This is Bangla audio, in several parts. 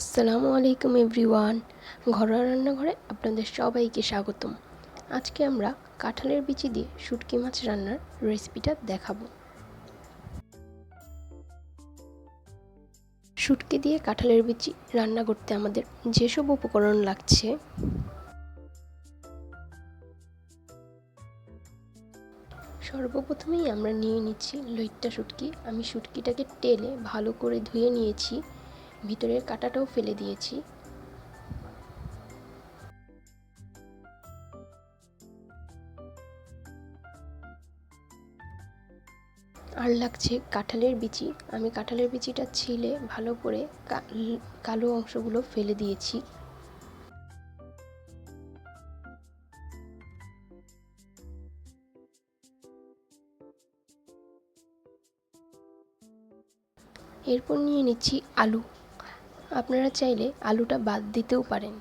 আসসালামু আলাইকুম এভরিওয়ান। ঘরোয়া রান্নাঘরে আপনাদের সবাইকে স্বাগতম। আজকে আমরা কাঁঠালের বিচি দিয়ে শুটকি মাছ রান্নার রেসিপিটা দেখাবো। শুটকি দিয়ে কাঁঠালের বিচি রান্না করতে আমাদের যেসব উপকরণ লাগছে। সর্বপ্রথমেই আমরা নিয়ে নিচ্ছি লইট্টা শুটকি। আমি শুটকিটাকে টেলে ভালো করে ধুয়ে নিয়েছি। ভিতরের কাঁটাটাও ফেলে দিয়েছি। আর লাগছে কাঁঠালের বিচি। আমি কাঁঠালের বিচিটা ছিলে ভালো করে কালো অংশগুলো ফেলে দিয়েছি। এরপর নিয়ে নিচ্ছি আলু। আপনারা চাইলে আলুটা বাদ দিতেও পারেন।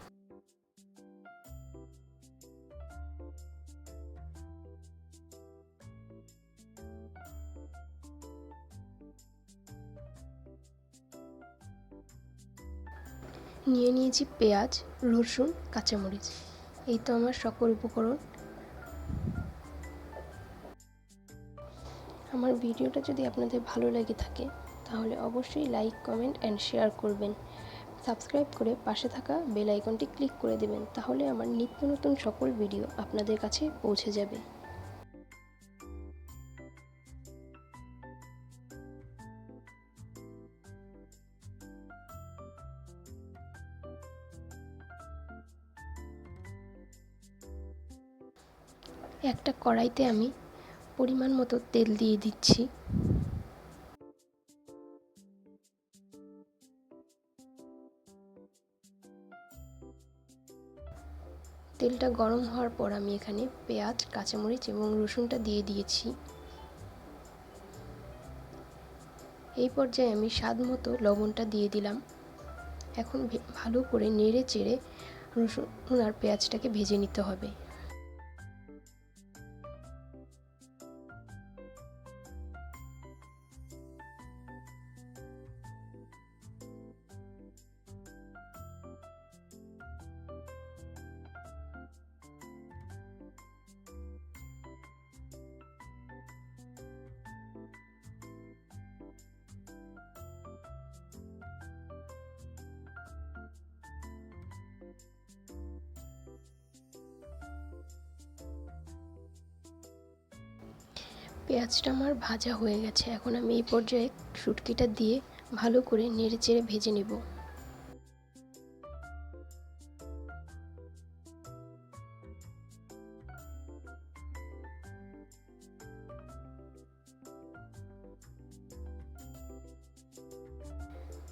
নিয়ে নিয়েছি পেঁয়াজ, রসুন, কাঁচামরিচ। এই তো আমার সকল উপকরণ। আমার ভিডিওটা যদি আপনাদের ভালো লেগে থাকে তাহলে অবশ্যই লাইক কমেন্ট অ্যান্ড শেয়ার করবেন। সাবস্ক্রাইব করে পাশে থাকা বেল আইকনটি ক্লিক করে দেবেন, তাহলে আমার নিত্য নতুন সকল ভিডিও আপনাদের কাছে পৌঁছে যাবে। একটা কড়াইতে আমি পরিমাণ মতো তেল দিয়ে দিচ্ছি। তেলটা গরম হওয়ার পর আমি এখানে পেঁয়াজ, কাঁচামরিচ এবং রসুনটা দিয়ে দিয়েছি। এই পর্যায়ে আমি স্বাদ মতো লবণটা দিয়ে দিলাম। এখন ভালো করে নেড়ে চেড়ে রসুন আর পেঁয়াজটাকে ভেজে নিতে হবে। পেঁয়াজটা আমার ভাজা হয়ে গেছে। এখন আমি এই পর্যায়ে শুটকিটা দিয়ে ভালো করে নেড়ে চেড়ে ভেজে নেব।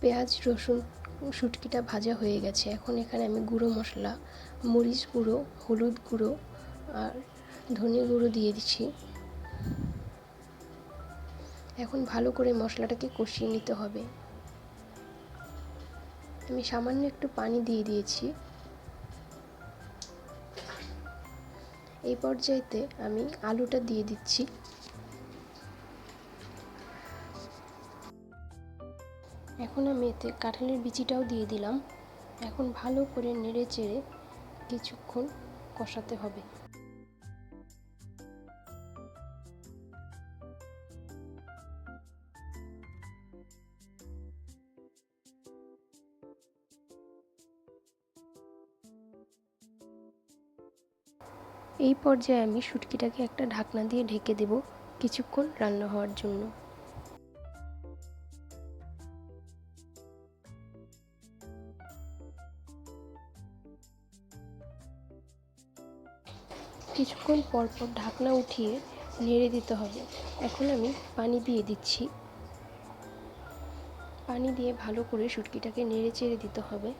পেঁয়াজ, রসুন, শুটকিটা ভাজা হয়ে গেছে। এখন এখানে আমি গুঁড়ো মশলা, মরিচ গুঁড়ো, হলুদ গুঁড়ো আর ধনে গুঁড়ো দিয়ে দিচ্ছি। এখন ভালো করে মশলাটাকে কষিয়ে নিতে হবে। আমি সামান্য একটু পানি দিয়ে দিয়েছি। এই পর্যায়েতে আমি আলুটা দিয়ে দিচ্ছি। এখন আমি এতে কাঁঠালের বিচিটাও দিয়ে দিলাম। এখন ভালো করে নেড়ে চেড়ে কিছুক্ষণ কষাতে হবে। এই পর্যায়ে আমি শুটকিটাকে একটা ঢাকনা দিয়ে ঢেকে দেব কিছুক্ষণ রান্না হওয়ার জন্য। কিছুক্ষণ পর পর ঢাকনা উঠিয়ে নেড়ে দিতে হবে। এখন আমি পানি দিয়ে দিচ্ছি। পানি দিয়ে ভালো করে শুটকিটাকে নেড়ে চেড়ে দিতে হবে।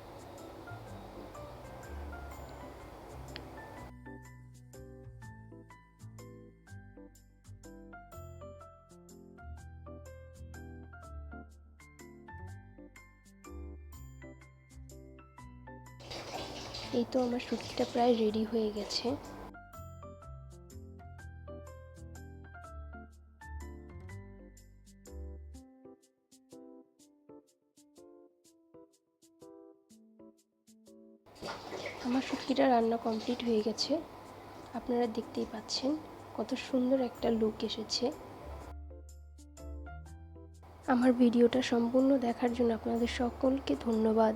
এই তো আমার শুটকিটা প্রায় রেডি হয়ে গেছে। আমার শুটকিটা রান্না কমপ্লিট হয়ে গেছে। আপনারা দেখতেই পাচ্ছেন কত সুন্দর একটা লুক এসেছে। আমার ভিডিওটা সম্পূর্ণ দেখার জন্য আপনাদের সকলকে ধন্যবাদ।